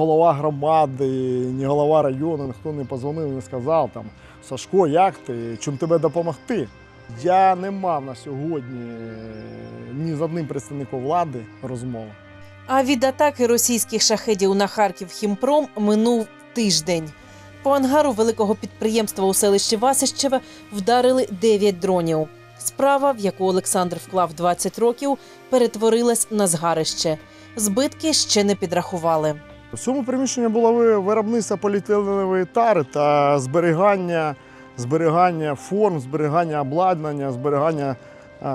голова громади, ні голова району, ніхто не позвонив, не сказав там Сашко, як ти, чим тебе допомогти. Я не мав на сьогодні е, ні з одним представником влади розмови. А від атаки російських шахедів на Харків Хімпром минув тиждень. По ангару великого підприємства у селищі Васищеве вдарили 9 дронів. Справа, в яку Олександр вклав 20 років, перетворилась на згарище. Збитки ще не підрахували. В цьому приміщенні було ви- виробництво поліетиленової тари та зберігання, зберігання форм, зберігання обладнання, зберігання е,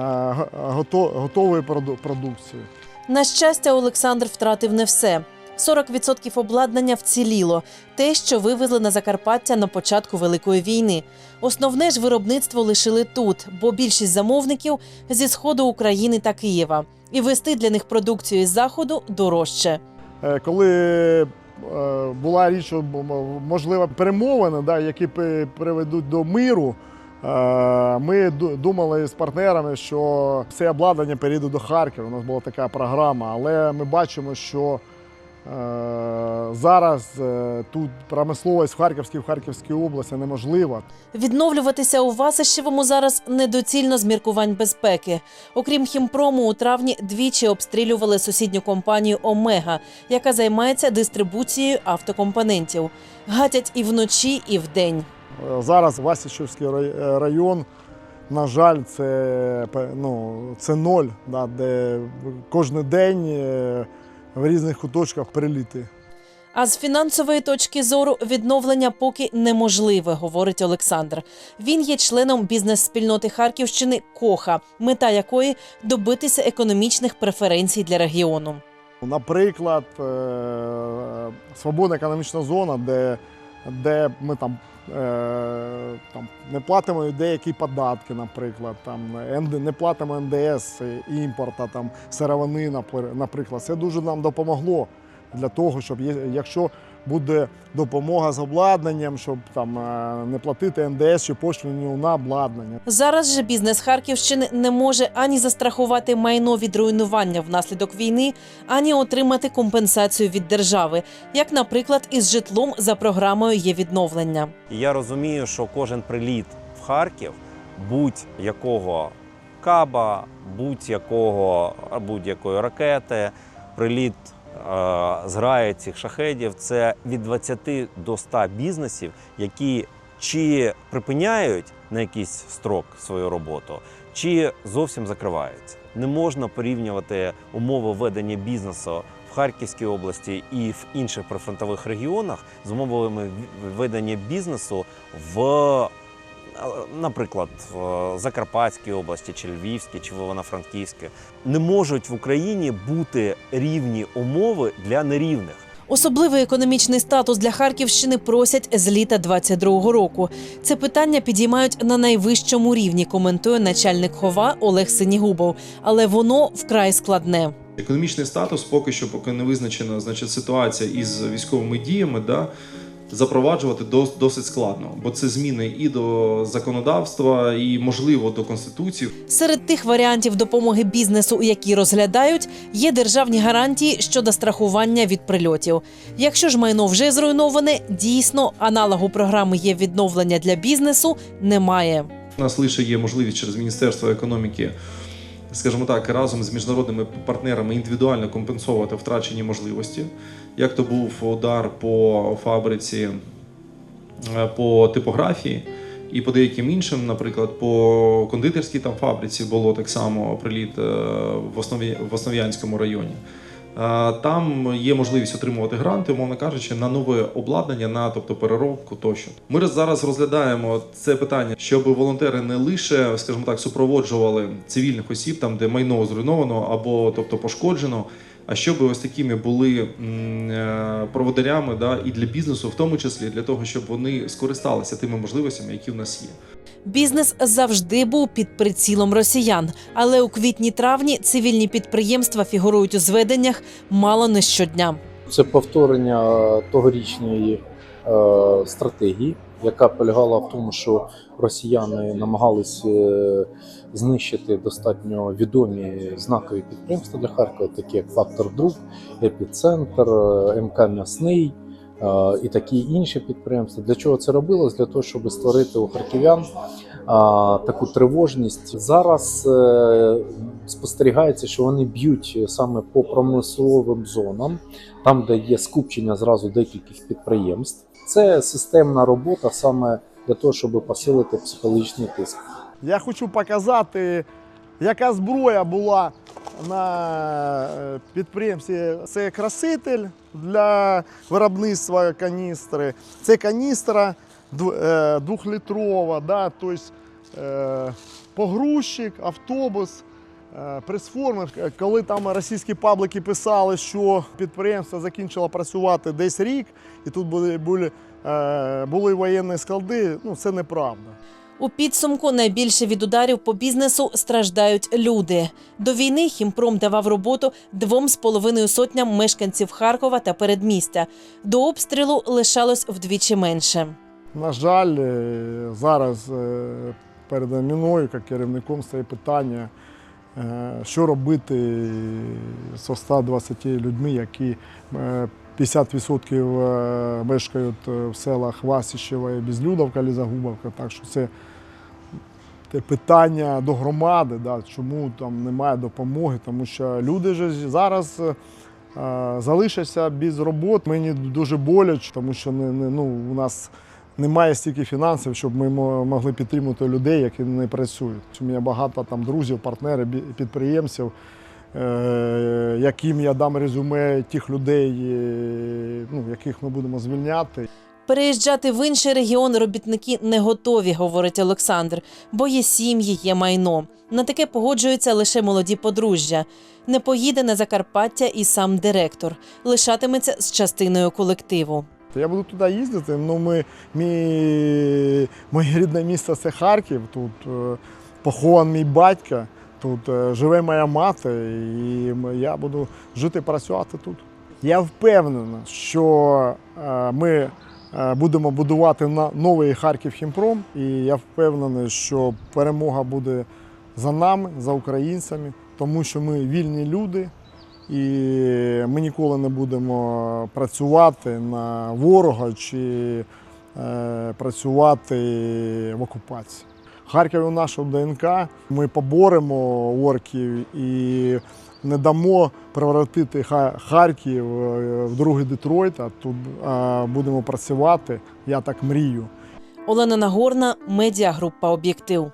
готової продукції. На щастя, Олександр втратив не все. 40% обладнання вціліло те, що вивезли на Закарпаття на початку Великої війни. Основне ж виробництво лишили тут, бо більшість замовників зі сходу України та Києва. І вести для них продукцію із заходу дорожче. Е, Коли е, була річ, що м- можливо, перемовини, да, які приведуть до миру, е, ми думали з партнерами, що все обладнання перейде до Харкова. У нас була така програма, але ми бачимо, що зараз е, тут промисловість в Харківській в Харківській області неможлива. Відновлюватися у Васищевому зараз недоцільно з міркувань безпеки. Окрім хімпрому, у травні двічі обстрілювали сусідню компанію Омега, яка займається дистрибуцією автокомпонентів. Гатять і вночі, і вдень. Е, Зараз е, район, на жаль, це, ну, це ноль, да, де кожен день е, в різних куточках приліти. А з фінансової точки зору відновлення поки неможливе, говорить Олександр. Він є членом бізнес-спільноти Харківщини Коха, мета якої добитися економічних преференцій для регіону. Наприклад, е, свободна економічна зона, де, де ми там, е, там не платимо деякі податки, наприклад, там не платимо НДС імпорта, там сировини, напри- наприклад. Це дуже нам допомогло для того, щоб є- якщо буде допомога з обладнанням, щоб там е, не платити НДС чи пошлину на обладнання. Зараз же бізнес Харківщини не може ані застрахувати майно від руйнування внаслідок війни, ані отримати компенсацію від держави, як, наприклад, із житлом за програмою є відновлення. Я розумію, що кожен приліт в Харків, будь-якого каба, будь-якого будь-якої ракети, приліт е, зграї цих шахедів це від 20 до 100 бізнесів, які чи припиняють на якийсь строк свою роботу, чи зовсім закриваються. Не можна порівнювати умови ведення бізнесу в Харківській області і в інших прифронтових регіонах з умовами ведення бізнесу в, наприклад, в Закарпатській області, чи Львівській, чи в Івано-Франківській. Не можуть в Україні бути рівні умови для нерівних. Особливий економічний статус для Харківщини просять з літа 22-го року. Це питання підіймають на найвищому рівні, коментує начальник хова Олег Синігубов. Але воно вкрай складне. Економічний статус поки що, поки не визначена значить, ситуація із військовими діями, да, запроваджувати дос- досить складно, бо це зміни і до законодавства, і можливо до конституції. Серед тих варіантів допомоги бізнесу, які розглядають, є державні гарантії щодо страхування від прильотів. Якщо ж майно вже зруйноване, дійсно аналогу програми є відновлення для бізнесу немає. У нас лише є можливість через Міністерство економіки, скажімо так, разом з міжнародними партнерами індивідуально компенсувати втрачені можливості. Як то був удар по фабриці, е, по типографії і по деяким іншим, наприклад, по кондитерській там фабриці було так само приліт е, в, Основі, в Основ'янському районі. Е, Там є можливість отримувати гранти, умовно кажучи, на нове обладнання, на тобто переробку тощо. Ми зараз розглядаємо це питання, щоб волонтери не лише, скажімо так, супроводжували цивільних осіб, там де майно зруйновано або тобто пошкоджено. А щоб ось такими були е, проводарями да, і для бізнесу, в тому числі для того, щоб вони скористалися тими можливостями, які в нас є. Бізнес завжди був під прицілом росіян, але у квітні-травні цивільні підприємства фігурують у зведеннях мало не щодня. Це повторення тогорічної е, стратегії яка полягала в тому, що росіяни намагались е, знищити достатньо відомі знакові підприємства для Харкова, такі як Фактор Друк, Епіцентр, е, МК М'ясний е, і такі інші підприємства. Для чого це робилось? Для того, щоб створити у харків'ян таку тривожність. Зараз спостерігається, що вони б'ють саме по промисловим зонам, там, де є скупчення зразу декількох підприємств. Це системна робота саме для того, щоб посилити психологічний тиск. Я хочу показати, яка зброя була на е, підприємстві. Це краситель для виробництва каністри. Це каністра е, двохлітрова, да, тобто е, погрузчик, автобус. Е, Пресформер, коли там російські паблики писали, що підприємство закінчило працювати десь рік, і тут були, були, е, були воєнні склади, ну це неправда. У підсумку найбільше від ударів по бізнесу страждають люди. До війни хімпром давав роботу двом з половиною сотням мешканців Харкова та передмістя. До обстрілу лишалось вдвічі менше. На жаль, е, зараз перед мною, як керівником, стоїть питання, що робити з 120 людьми, які е, 50% е, мешкають е, в селах Васищева і Безлюдовка, Лізагубовка. Так що це питання до громади, да, чому там немає допомоги, тому що люди ж зараз. е, Залишаться без роботи. Мені дуже боляче, тому що не, не, ну, у нас немає стільки фінансів, щоб ми мо- могли підтримувати людей, які не працюють. У мене багато там друзів, партнерів, підприємців, е, яким я дам резюме тих людей, е, ну, яких ми будемо звільняти. Переїжджати в інший регіон робітники не готові, говорить Олександр, бо є сім'ї, є майно. На таке погоджуються лише молоді подружжя. Не поїде на Закарпаття і сам директор, лишатиметься з частиною колективу. Я буду туди їздити. Ну, ми, мій, моє рідне місто це Харків. Тут е, похован мій батько, тут е, живе моя мати, і я буду жити працювати тут. Я впевнений, що е, ми будемо будувати на новий Харків Хімпром, і я впевнений, що перемога буде за нами, за українцями, тому що ми вільні люди. І ми ніколи не будемо працювати на ворога чи е, працювати в окупації. Харків у нашому ДНК. Ми поборемо орків і не дамо превратити Ха- Харків е, в другий Детройт, а тут е, будемо працювати. Я так мрію. Олена Нагорна, медіагрупа Об'єктив.